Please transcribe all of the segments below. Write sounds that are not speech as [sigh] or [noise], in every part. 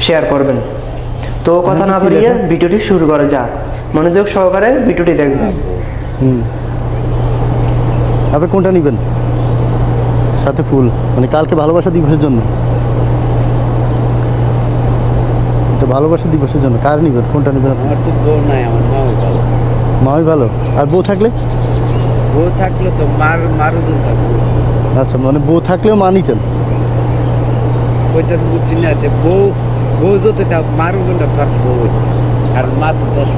Share করবেন। তো কথা না বাড়িয়ে ভিডিওটি শুরু করা যাক। মনোযোগ সহকারে ভিডিওটি দেখবেন। হুম। আপনি কোনটা নেবেন? সাথে ফুল। মানে কালকে ভালোবাসা দিবসের জন্য। তো ভালোবাসা দিবসের জন্য। কার নেবেন? কোনটা নেবেন আমার তো বউ নাই আমার মাও ভালো। মাই ভালো। আর বউ থাকলে? বউ থাকলে তো মার মার ওজন থাকবে। আচ্ছা মানে বউ থাকলেও মা নিতেন? কইতাছে বুঝছি না যে বউ বউ যত থাক মার ওজনটা থাক বউ আর মা তো দশ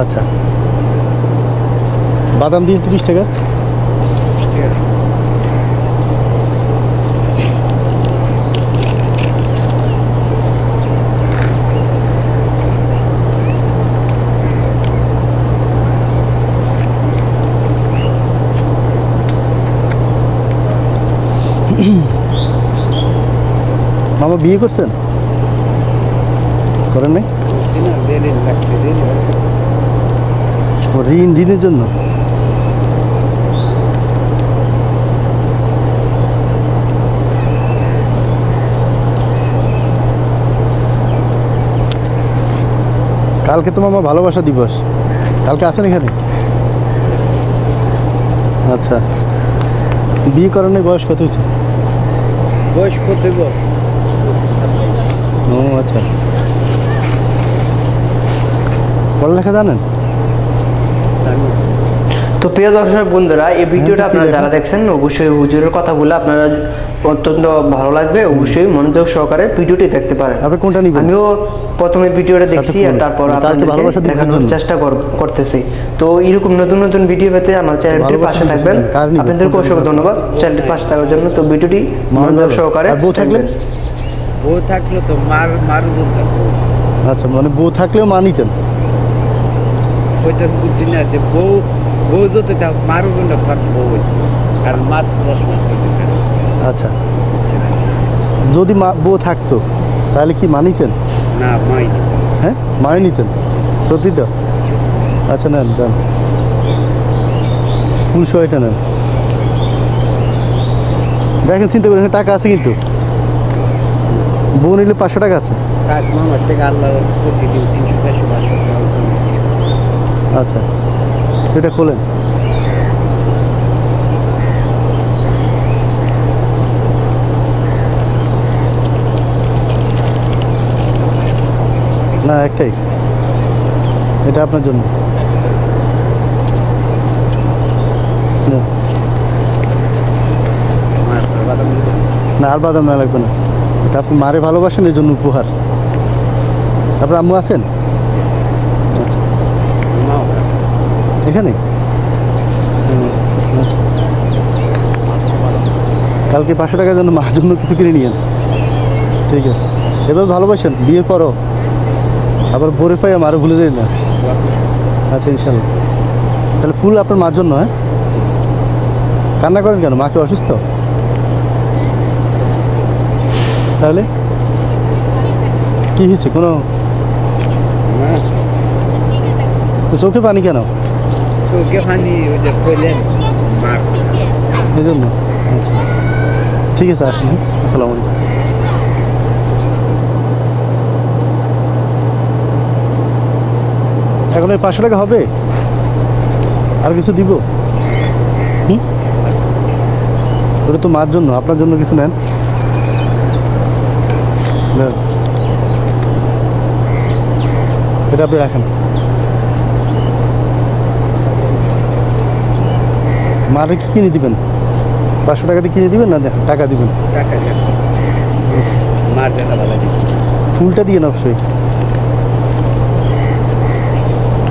আচ্ছা। বাদাম দিন তিরিশ টাকা? ঠিক [coughs] মামা বিয়ে করছেন? করেন নাই? ঋণ, ঋণের জন্য? কালকে তো মামা ভালোবাসা দিবস। কালকে আসেন এখানে? আচ্ছা। বিয়ে করানোর বয়স কত হয়েছে? বয়স কত? ও আচ্ছা। পড়ালেখা জানেন? তো প্রিয় দর্শক বন্ধুরা এই ভিডিওটা হ্যাঁ, আপনারা যারা দেখছেন অবশ্যই হুজুরের কথাগুলো আপনারা অত্যন্ত ভালো লাগবে। অবশ্যই মনোযোগ সহকারে ভিডিওটি দেখতে পারেন। আপনি কোনটা নিবেন? আমিও প্রথমে ভিডিওটা দেখছি আর তারপর আপনাদেরকে দেখানোর চেষ্টা কর- করতেছি। তো এরকম নতুন নতুন ভিডিও পেতে আমার চ্যানেলটির পাশে থাকবেন? আপনাদেরকে অসংখ্য ধন্যবাদ। চ্যানেলটির পাশে থাকার জন্য তো ভিডিওটি মনোযোগ সহকারে বউ থাকলে তো মার মার থাকবে আচ্ছা মানে বউ থাকলেও মা নিতেন? কইতাছে বুঝছি না যে বউ বউ যত মার ওজনটা থাক বউ হইতো। আর মা তো হইতো আচ্ছা। যদি মা বউ থাকতো তাহলে কি মা নিতেন? না মাই হ্যাঁ? মাই নিতেন? সত্যি তো? আচ্ছা নেন দেন। ফুল শোয়টা নেন। দেখেন চিন্তা করেন টাকা আছে কিন্তু। বউ নিলে পাঁচশো টাকা আছে। আচ্ছা। এটা খোলেন। না একটাই। এটা আপনার জন্য। না। আর বাদাম না লাগবে না। এটা আপনি মারে ভালোবাসেন এই জন্য উপহার। তারপরে আম্মু আছেন? এখানে। কালকে পাঁচশো টাকার জন্য মার জন্য কিছু কিনে নিয়েন। ঠিক আছে। এবার ভালোবাসেন, বিয়ের পরও। আবার বরে পাই আমারও ভুলে যাই না। আচ্ছা ইনশাল্লাহ। তাহলে ফুল আপনার মার জন্য হ্যাঁ? কান্না করেন কেন? মাকে অসুস্থ? তাহলে? কি হয়েছে? কোনো চোখে পানি কেন? চোখে পানি ওই এই জন্য ঠিক আছে আসুন হ্যাঁ? আসসালামু আলাইকুম। এখন এই পাঁচশো টাকা হবে? আর কিছু দিব? হুম? ওটা তো মার জন্য আপনার জন্য কিছু নেন। এটা আপনি রাখেন। মারে কি কিনে দিবেন? পাঁচশো টাকা দিয়ে কিনে দিবেন না টাকা দিবেন। টাকা মার দেখা ভালো ফুলটা দিয়ে না অবশ্যই।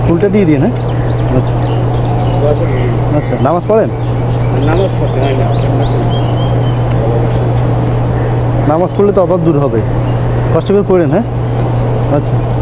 ফুলটা দিয়ে দিন হ্যাঁ? আচ্ছা। আচ্ছা নামাজ পড়েন? নামাজ পড়তে হয় না। নামাজ পড়লে তো অভাব দূর হবে। কষ্ট করে করেন হ্যাঁ? আচ্ছা।